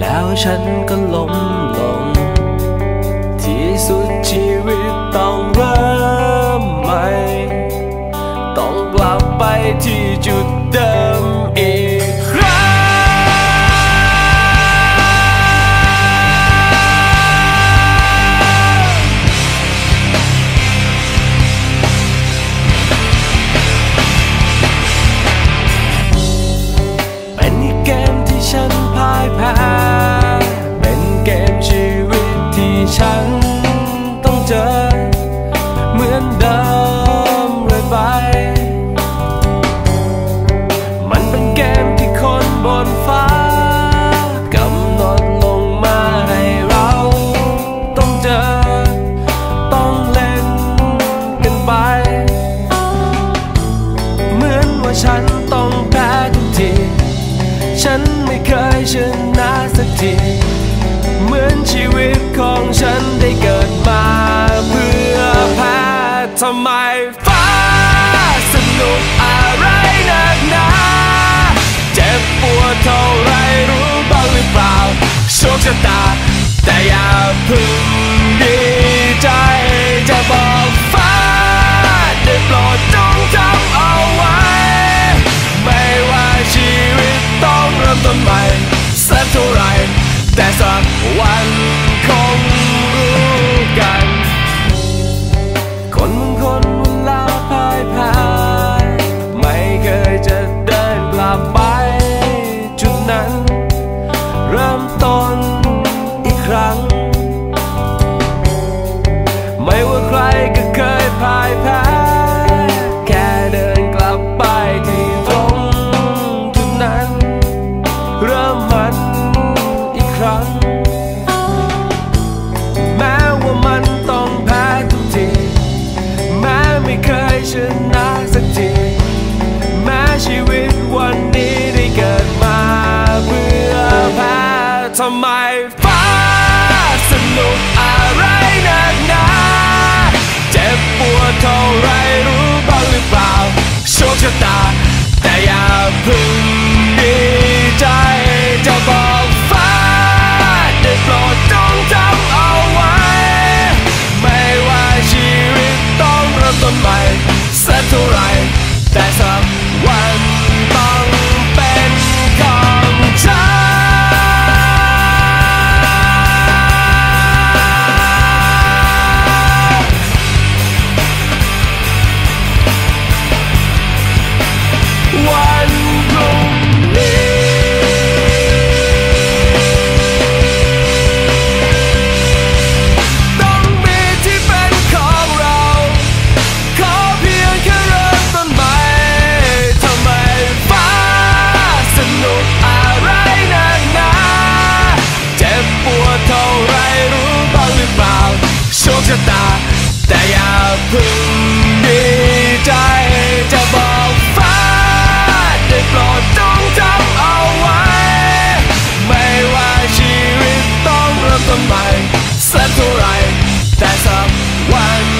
แล้วฉันก็ล้ม ฉันต้องแพ้ทุกที ฉันไม่เคยชนะสักที เหมือนชีวิตของฉันได้เกิดมาเพื่อแพ้ทำไมฟ้าสนุกอะไรนักหนา เจ็บปวดเท่าไรรู้บ้างหรือเปล่า โชคชะตาแต่อย่าพึ่ง ไม่ว่าใครก็เคยพ่ายแพ้แค่เดินกลับไปที่ตรงจุดนั้น เริ่มมันอีกครั้ง แม้ว่ามันต้องแพ้ทุกที แม้ไม่เคยชนะสักที แม้ชีวิตวันนี้ได้เกิดมาเพื่อแพ้ทำไม った ไรรู้บ้างหรือเปล่าโชคชะตา แต่อย่าพึ่งดีใจจะบอกฟ้าได้โปรดจงจำเอาไว้ ไม่ว่าชีวิตต้องเริ่มต้นใหม่สักเท่าไรแต่สักวัน